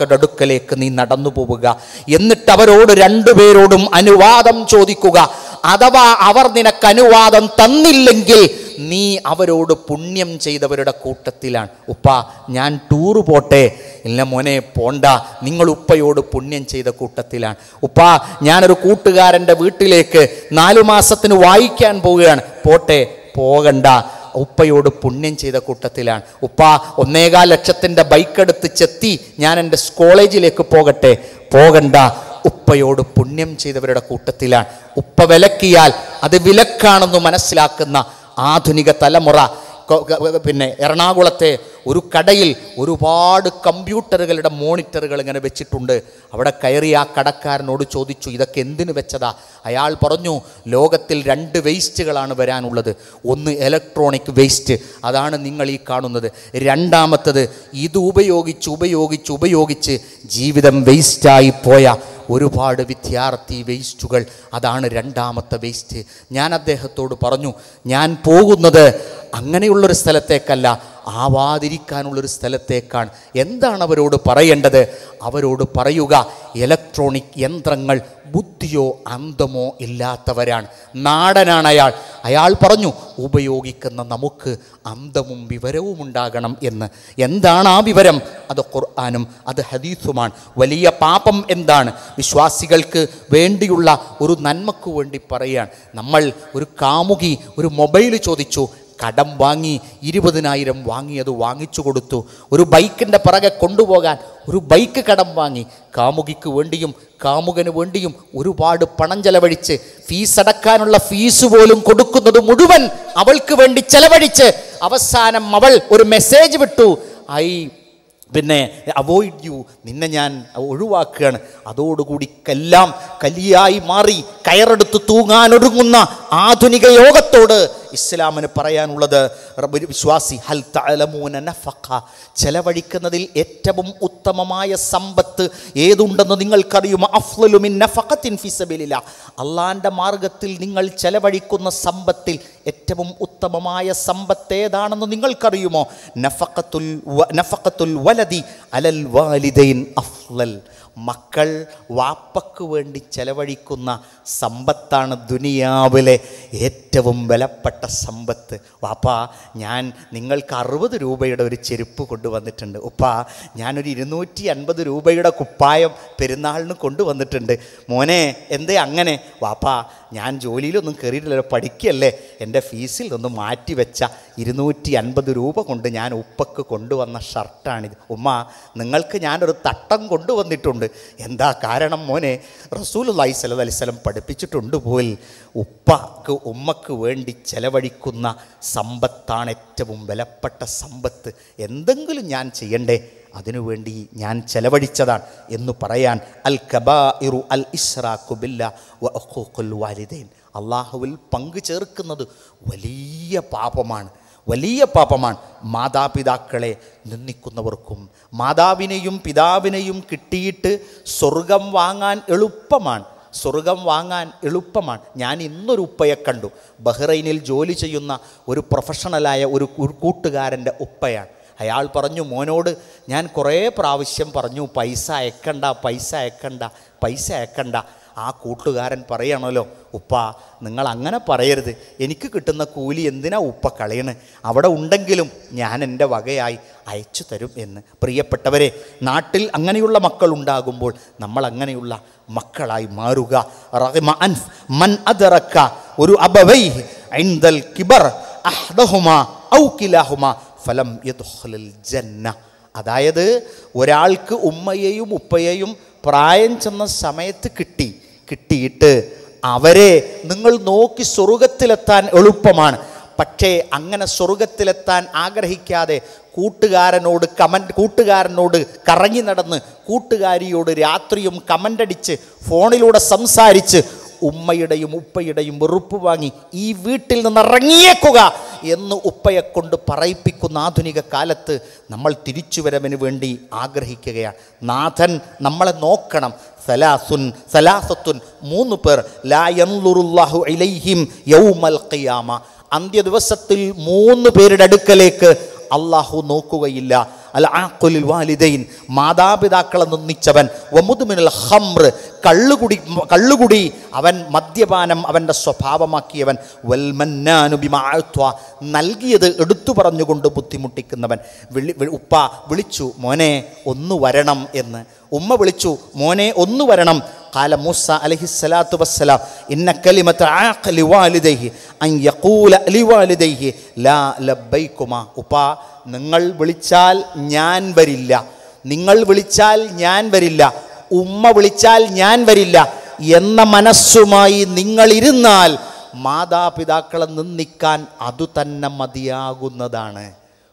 മാതാപിതാക്കളുടെ അടുക്കലേക്ക് നീ നടന്നു പോവുക. എന്നിട്ട് അവരോട് രണ്ടുപേരോടും അനുവാദം ചോദിക്കുക. അഥവാ അവർ നിനക്ക് അനുവാദം തന്നില്ലെങ്കിൽ നീ അവരോട് പുണ്യം ചെയ്തവരുടെ കൂട്ടത്തിലാണ്. ഉപ്പ ഞാൻ ടൂറ് പോട്ടെ. ഇല്ല മോനെ പോണ്ട. നിങ്ങൾ ഉപ്പയോട് പുണ്യം ചെയ്ത കൂട്ടത്തിലാണ്. ഉപ്പ ഞാനൊരു കൂട്ടുകാരന്റെ വീട്ടിലേക്ക് നാലു മാസത്തിന് വായിക്കാൻ പോവുകയാണ്. പോട്ടെ പോകണ്ട. ഉപ്പയോട് പുണ്യം ചെയ്ത കൂട്ടത്തിലാണ്. ഉപ്പ ഒന്നേകാൽ ലക്ഷത്തിന്റെ ബൈക്കെടുത്ത് ചെത്തി ഞാൻ എന്റെ കോളേജിലേക്ക് പോകട്ടെ. പോകണ്ട ഉപ്പയോട് പുണ്യം ചെയ്തവരുടെ കൂട്ടത്തിലാണ്. ഉപ്പ വിലക്കിയാൽ അത് വിലക്കാണെന്ന് മനസ്സിലാക്കുന്ന ആധുനിക തലമുറ പിന്നെ എറണാകുളത്തെ ഒരു കടയിൽ ഒരുപാട് കമ്പ്യൂട്ടറുകളുടെ മോണിറ്ററുകൾ ഇങ്ങനെ വെച്ചിട്ടുണ്ട്. അവിടെ കയറി ആ കടക്കാരനോട് ചോദിച്ചു ഇതൊക്കെ എന്തിനു വെച്ചതാ? അയാൾ പറഞ്ഞു ലോകത്തിൽ രണ്ട് വേസ്റ്റുകളാണ് വരാനുള്ളത്. ഒന്ന് ഇലക്ട്രോണിക് വേസ്റ്റ് അതാണ് നിങ്ങൾ ഈ കാണുന്നത്. രണ്ടാമത്തത് ഇത് ഉപയോഗിച്ച് ഉപയോഗിച്ച് ഉപയോഗിച്ച് ജീവിതം വേസ്റ്റായി പോയ. ഒരുപാട് വിദ്യാർത്ഥി വേസ്റ്റുകൾ. അതാണ് രണ്ടാമത്തെ വേസ്റ്റ്. ഞാൻ അദ്ദേഹത്തോട് പറഞ്ഞു ഞാൻ പോകുന്നത് അങ്ങനെയുള്ളൊരു സ്ഥലത്തേക്കല്ല. ആവാതിരിക്കാനുള്ളൊരു സ്ഥലത്തേക്കാണ്. എന്താണ് അവരോട് പറയേണ്ടത്? അവരോട് പറയുക ഇലക്ട്രോണിക് യന്ത്രങ്ങൾ ബുദ്ധിയോ അന്തമോ ഇല്ലാത്തവരാണ്. നാടനാണ് അയാൾ. അയാൾ പറഞ്ഞു ഉപയോഗിക്കുന്ന നമുക്ക് അന്തവും വിവരവും ഉണ്ടാകണം എന്ന്. എന്താണ് ആ വിവരം? അത് ഖുർആാനും അത് ഹദീസുമാണ്. വലിയ പാപം എന്താണ്? വിശ്വാസികൾക്ക് വേണ്ടിയുള്ള ഒരു നന്മക്ക് വേണ്ടി പറയുകയാണ്. നമ്മൾ ഒരു കാമുകി ഒരു മൊബൈൽ ചോദിച്ചു കടം വാങ്ങി ഇരുപതിനായിരം വാങ്ങി അത് വാങ്ങിച്ചു കൊടുത്തു. ഒരു ബൈക്കിന്റെ പിറകെ കൊണ്ടുപോകാൻ ഒരു ബൈക്ക് കടം വാങ്ങി. കാമുകിക്ക് വേണ്ടിയും കാമുകന് വേണ്ടിയും ഒരുപാട് പണം ചെലവഴിച്ച് ഫീസ് അടക്കാനുള്ള ഫീസ് പോലും കൊടുക്കുന്നത് മുഴുവൻ അവൾക്ക് വേണ്ടി ചെലവഴിച്ച് അവസാനം അവൾ ഒരു മെസ്സേജ് വിട്ടു. ഐ പിന്നെ അവോയ്ഡ് യു. നിന്നെ ഞാൻ ഒഴിവാക്കുകയാണ്. അതോടുകൂടി എല്ലാം കലിയായി മാറി കയറെടുത്ത് തൂങ്ങാനൊടുങ്ങുന്ന ആധുനിക യോഗത്തോട് ഇസ്ലാമിന് പറയാനുള്ളത് വിശ്വാസി ഹൽ തഅലമൂന നഫഖ. ചെലവഴിക്കുന്നതിൽ ഏറ്റവും ഉത്തമമായ സമ്പത്ത് ഏതുണ്ടെന്ന് നിങ്ങൾക്കറിയുമോ? അഫ്ലുമിൻ നഫക്കത്തിൻ ഫിസബിലില്ല അള്ളാന്റെ മാർഗത്തിൽ നിങ്ങൾ ചെലവഴിക്കുന്ന സമ്പത്തിൽ ഏറ്റവും ഉത്തമമായ സമ്പത്ത് ഏതാണെന്ന് നിങ്ങൾക്കറിയുമോ? നഫക്കത്തുൽ നഫക്കത്തുൽ വലതി അലൽ വാലിദൈൻ അഫ്ളൽ മക്കൾ വാപ്പക്ക് വേണ്ടി ചെലവഴിക്കുന്ന സമ്പത്താണ് ദുനിയാവിലെ ഏറ്റവും വിലപ്പെട്ട സമ്പത്ത്. വാപ്പ ഞാൻ നിങ്ങൾക്ക് അറുപത് രൂപയുടെ ഒരു ചെരുപ്പ് കൊണ്ടുവന്നിട്ടുണ്ട്. ഉപ്പ ഞാനൊരു ഇരുന്നൂറ്റി അൻപത് രൂപയുടെ കുപ്പായം പെരുന്നാളിന് കൊണ്ടുവന്നിട്ടുണ്ട്. മോനെ എന്തേ അങ്ങനെ? വാപ്പ ഞാൻ ജോലിയിലൊന്നും കയറിയിട്ടില്ല പഠിക്കല്ലേ? എന്റെ ഫീസിൽ നിന്ന് മാറ്റി വെച്ച ഇരുന്നൂറ്റി അൻപത് രൂപ കൊണ്ട് ഞാൻ ഉപ്പക്ക് കൊണ്ടുവന്ന ഷർട്ടാണിത്. ഉമ്മ നിങ്ങൾക്ക് ഞാനൊരു തട്ടം കൊണ്ടുവന്നിട്ടുണ്ട്. എന്താ കാരണം മോനെ? റസൂൽ അള്ളഹി സല്ലു അലൈവലം പഠിപ്പിച്ചിട്ടുണ്ട് പോൽ ഉപ്പക്ക് ഉമ്മക്ക് വേണ്ടി ചെലവഴിക്കുന്ന സമ്പത്താണ് ഏറ്റവും വിലപ്പെട്ട സമ്പത്ത്. എന്തെങ്കിലും ഞാൻ ചെയ്യണ്ടേ? അതിനുവേണ്ടി ഞാൻ ചെലവഴിച്ചതാണ് എന്ന് പറയാൻ അൽ കബാ ഇറു അൽ ഇസ്രാഖു ബില്ല വാലിദൈൻ. അള്ളാഹുവിൽ പങ്കു ചേർക്കുന്നത് വലിയ പാപമാണ്. വലിയ പാപമാണ്. മാതാപിതാക്കളെ നിന്ദിക്കുന്നവർക്കും മാതാവിനെയും പിതാവിനെയും കിട്ടിയിട്ട് സ്വർഗം വാങ്ങാൻ എളുപ്പമാണ്. സ്വർഗം വാങ്ങാൻ എളുപ്പമാണ്. ഞാൻ ഇന്നൊരു ഉപ്പയെ കണ്ടു. ബഹ്റൈനിൽ ജോലി ചെയ്യുന്ന ഒരു പ്രൊഫഷണലായ ഒരു കൂട്ടുകാരന്റെ ഉപ്പയാണ്. അയാൾ പറഞ്ഞു മോനോട് ഞാൻ കുറേ പ്രാവശ്യം പറഞ്ഞു പൈസ അയക്കണ്ട പൈസ അയക്കണ്ട പൈസ അയക്കണ്ട. ആ കൂട്ടുകാരൻ പറയണല്ലോ ഉപ്പ നിങ്ങൾ അങ്ങനെ പറയരുത്. എനിക്ക് കിട്ടുന്ന കൂലി എന്തിനാ ഉപ്പ കളയണ്? അവിടെ ഉണ്ടെങ്കിലും ഞാൻ എന്റെ വകയായി അയച്ചു തരും എന്ന്. പ്രിയപ്പെട്ടവരെ നാട്ടിൽ അങ്ങനെയുള്ള മക്കൾ ഉണ്ടാകുമ്പോൾ നമ്മൾ അങ്ങനെയുള്ള മക്കളായി മാറുക. മൻ അദറക്ക ഒരു കിബർ ഔ കിലാഹുമ ഫലം ജന്ന. അതായത് ഒരാൾക്ക് ഉമ്മയെയും ഉപ്പയെയും പ്രായം ചെന്ന സമയത്ത് കിട്ടി. കിട്ടിയിട്ട് അവരെ നിങ്ങൾ നോക്കി സ്വർഗത്തിലെത്താൻ എളുപ്പമാണ്. പക്ഷേ അങ്ങനെ സ്വർഗത്തിലെത്താൻ ആഗ്രഹിക്കാതെ കൂട്ടുകാരനോട് കമന്റ് കൂട്ടുകാരനോട് കറങ്ങി നടന്ന് കൂട്ടുകാരിയോട് രാത്രിയും കമന്റ് അടിച്ച് ഫോണിലൂടെ സംസാരിച്ച് ഉമ്മയുടെയും ഉപ്പയുടെയും വെറുപ്പ് വാങ്ങി ഈ വീട്ടിൽ നിന്ന് ഇറങ്ങിയേക്കുക എന്ന് ഉപ്പയെ കൊണ്ട് പറയിപ്പിക്കുന്ന ആധുനിക കാലത്ത് നമ്മൾ തിരിച്ചുവരവിന് വേണ്ടി ആഗ്രഹിക്കുകയാണ്. നാഥൻ നമ്മളെ നോക്കണം. സലാസുൻ സലാസത്തുൻ മൂന്ന് പേർ. ലാ യൻളുറുല്ലാഹു ഇലൈഹിം യൗമൽ ഖിയാമ. അന്ത്യദിവസത്തിൽ മൂന്ന് പേരുടെ അടുക്കലേക്ക് അള്ളാഹു നോക്കുകയില്ല. അൽ ആഖുലിൽ വാലിദൈൻ മാതാപിതാക്കളെ നിന്ദിച്ചവൻ വമുതുമിനൽ ഹംറ് കള്ളുകുടി കള്ളുകുടി അവൻ മദ്യപാനം അവന്റെ സ്വഭാവമാക്കിയവൻ വൽമന്നാനുബിമാഴ്ത്വ നൽകിയത് എടുത്തു പറഞ്ഞുകൊണ്ട് ബുദ്ധിമുട്ടിക്കുന്നവൻ. വിളി ഉപ്പ വിളിച്ചു മോനെ ഒന്ന് വരണം എന്ന് ഉമ്മ വിളിച്ചു മോനെ ഒന്ന് വരണം قال موسى عليه الصلاة والسلام إن كلمة عاق لوالديه أن يقول لوالديه لا لبيكما ഉപ്പാ നിങ്ങൾ വിളിച്ചാൽ ഞാൻ വരില്ല നിങ്ങൾ വിളിച്ചാൽ ഞാൻ വരില്ല ഉമ്മ വിളിച്ചാൽ ഞാൻ വരില്ല എന്ന മനസ്സുമായി നിങ്ങൾ ഇരുന്നാൽ മാതാപിതാക്കളെ നിന്ദിക്കാൻ അതു തന്നെ മതിയാകുന്നതാണ്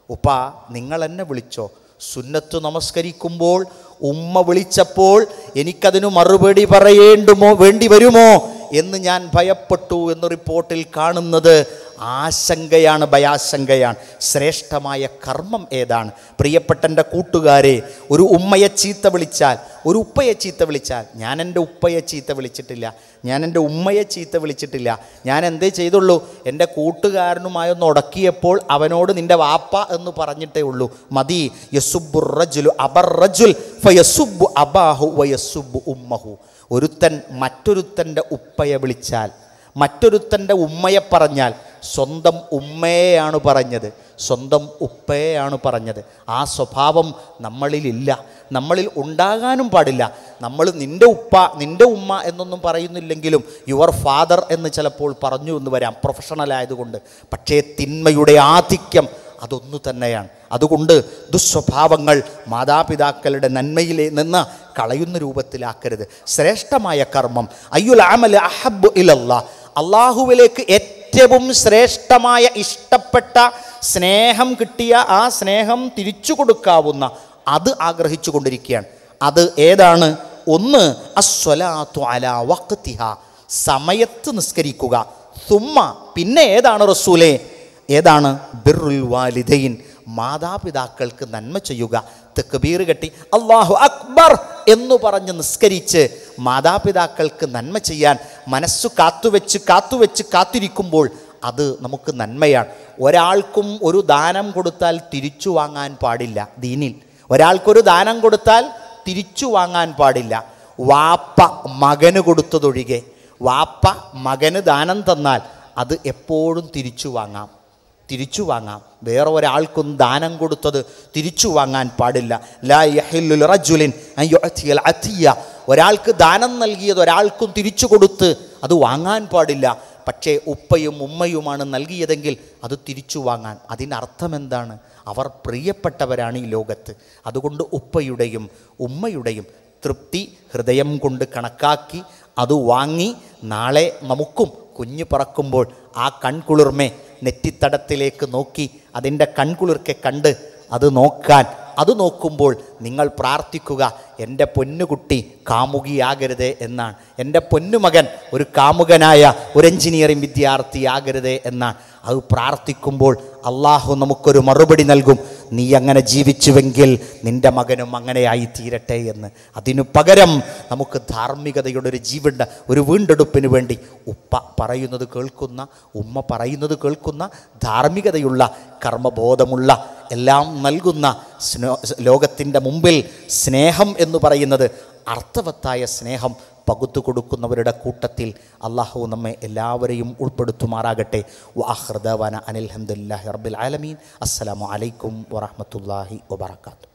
ഉപ്പ നിങ്ങൾ എന്നെ വിളിച്ചോ സുന്നത്ത് നമസ്കരിക്കുമ്പോൾ ഉമ്മ വിളിച്ചപ്പോൾ എനിക്കതിനു മറുപടി പറയേണ്ടുമോ വേണ്ടി വരുമോ എന്ന് ഞാൻ ഭയപ്പെട്ടു എന്ന് റിപ്പോർട്ടിൽ കാണുന്നത് ആശങ്കയാണ് ഭയാശങ്കയാണ്. ശ്രേഷ്ഠമായ കർമ്മം ഏതാണ്? പ്രിയപ്പെട്ട എന്റെ കൂട്ടുകാരെ ഒരു ഉമ്മയെ ചീത്ത വിളിച്ചാൽ ഒരു ഉപ്പയെ ചീത്ത വിളിച്ചാൽ ഞാൻ എന്റെ ഉപ്പയെ ചീത്ത വിളിച്ചിട്ടില്ല. ഞാൻ എന്റെ ഉമ്മയെ ചീത്ത വിളിച്ചിട്ടില്ല. ഞാൻ എന്തേ ചെയ്തുള്ളൂ? എന്റെ കൂട്ടുകാരനുമായി ഒന്ന് ഉടക്കിയപ്പോൾ അവനോട് നിന്റെ വാപ്പ എന്ന് പറഞ്ഞിട്ടേ ഉള്ളൂ. മതി. യസുബു റജുലു അബർ റജുൽ ഫയസുബു അബാഹു വയസുബ് ഉമ്മഹു. ഒരുത്തൻ മറ്റൊരുത്തന്റെ ഉപ്പയെ വിളിച്ചാൽ മറ്റൊരുത്തന്റെ ഉമ്മയെ പറഞ്ഞാൽ സ്വന്തം ഉമ്മയെയാണ് പറഞ്ഞത് സ്വന്തം ഉപ്പയെയാണ് പറഞ്ഞത്. ആ സ്വഭാവം നമ്മളിലില്ല നമ്മളിൽ ഉണ്ടാകാനും പാടില്ല. നമ്മൾ നിന്റെ ഉപ്പ നിന്റെ ഉമ്മ എന്നൊന്നും പറയുന്നില്ലെങ്കിലും യുവർ ഫാദർ എന്ന് ചിലപ്പോൾ പറഞ്ഞു എന്ന് വരാം പ്രൊഫഷണൽ ആയതുകൊണ്ട്. പക്ഷേ തിന്മയുടെ ആധിക്യം അതൊന്നു തന്നെയാണ്. അതുകൊണ്ട് ദുസ്വഭാവങ്ങൾ മാതാപിതാക്കളുടെ നന്മയിൽ നിന്ന് കളയുന്ന രൂപത്തിലാക്കരുത്. ശ്രേഷ്ഠമായ കർമ്മം. അയ്യുൽ അമൽ അഹബ് ഇലല്ല അള്ളാഹുവിലേക്ക് ഏറ്റവും ശ്രേഷ്ഠമായ ഇഷ്ടപ്പെട്ട സ്നേഹം കിട്ടിയ ആ സ്നേഹം തിരിച്ചു കൊടുക്കാവുന്ന അത് ആഗ്രഹിച്ചു കൊണ്ടിരിക്കുകയാണ്. അത് ഏതാണ്? ഒന്ന് അല സമയത്ത് നിസ്കരിക്കുക. സുമ്മ. പിന്നെ ഏതാണ് റസൂലേ? ഏതാണ്? ബിറുൽ വാലിദൈൻ. മാതാപിതാക്കൾക്ക് നന്മ ചെയ്യുക. തെക്കുബീർ കെട്ടി അള്ളാഹു അക്ബർ എന്ന് പറഞ്ഞ് നിസ്കരിച്ച് മാതാപിതാക്കൾക്ക് നന്മ ചെയ്യാൻ മനസ്സ് കാത്തുവെച്ച് കാത്തുവെച്ച് കാത്തിരിക്കുമ്പോൾ അത് നമുക്ക് നന്മയാണ്. ഒരാൾക്കും ഒരു ദാനം കൊടുത്താൽ തിരിച്ചു വാങ്ങാൻ പാടില്ല ദീനിൽ. ഒരാൾക്കൊരു ദാനം കൊടുത്താൽ തിരിച്ചു വാങ്ങാൻ പാടില്ല. വാപ്പ മകന് കൊടുത്തതൊഴികെ. വാപ്പ മകന് ദാനം തന്നാൽ അത് എപ്പോഴും തിരിച്ചു വാങ്ങാം. തിരിച്ചു വാങ്ങാം. വേറെ ഒരാൾക്കും ദാനം കൊടുത്തത് തിരിച്ചു വാങ്ങാൻ പാടില്ല. ലാ യഹില്ലുൽ അത്തിയ. ഒരാൾക്ക് ദാനം നൽകിയത് ഒരാൾക്കും തിരിച്ചു കൊടുത്ത് അത് വാങ്ങാൻ പാടില്ല. പക്ഷേ ഉപ്പയും ഉമ്മയുമാണ് നൽകിയതെങ്കിൽ അത് തിരിച്ചു വാങ്ങാൻ. അതിനർത്ഥം എന്താണ്? അവർ പ്രിയപ്പെട്ടവരാണ് ഈ ലോകത്ത്. അതുകൊണ്ട് ഉപ്പയുടെയും ഉമ്മയുടെയും തൃപ്തി ഹൃദയം കൊണ്ട് കണക്കാക്കി അത് വാങ്ങി നാളെ നമുക്കും കുഞ്ഞു പറക്കുമ്പോൾ ആ കൺകുളിർമേ നെറ്റിത്തടത്തിലേക്ക് നോക്കി അതിന്റെ കൺകുളിർക്കെ കണ്ട് അത് നോക്കാൻ. അത് നോക്കുമ്പോൾ നിങ്ങൾ പ്രാർത്ഥിക്കുക എന്റെ പൊന്നുകുട്ടി കാമുകിയാകരുതേ എന്നാണ്. എന്റെ പൊന്നുമകൻ ഒരു കാമുകനായ ഒരു എഞ്ചിനീയറിംഗ് വിദ്യാർത്ഥിയാകരുതേ എന്നാണ്. അത് പ്രാർത്ഥിക്കുമ്പോൾ അള്ളാഹു നമുക്കൊരു മറുപടി നൽകും. നീ അങ്ങനെ ജീവിച്ചുവെങ്കിൽ നിന്റെ മകനും അങ്ങനെയായി തീരട്ടെ എന്ന്. അതിനു പകരം നമുക്ക് ധാർമ്മികതയുടെ ഒരു ജീവണ്ട. ഒരു വീണ്ടെടുപ്പിന് വേണ്ടി ഉപ്പ പറയുന്നത് കേൾക്കുന്ന ഉമ്മ പറയുന്നത് കേൾക്കുന്ന ധാർമ്മികതയുള്ള കർമ്മബോധമുള്ള എല്ലാം നൽകുന്ന സ്നോ ലോകത്തിന്റെ മുമ്പിൽ സ്നേഹം എന്ന് പറയുന്നത് അർത്ഥവത്തായ സ്നേഹം പകുത്തു കൊടുക്കുന്നവരുടെ കൂട്ടത്തിൽ അള്ളാഹു നമ്മെ എല്ലാവരെയും ഉൾപ്പെടുത്തുമാറാകട്ടെ. വാഹൃദവന അനിൽഹമ്മദില്ലാഹി റബ്ബിൽ ആലമീൻ. അസ്സലാമു അലൈക്കും വറഹമത്തല്ലാഹി വബർക്കാത്തു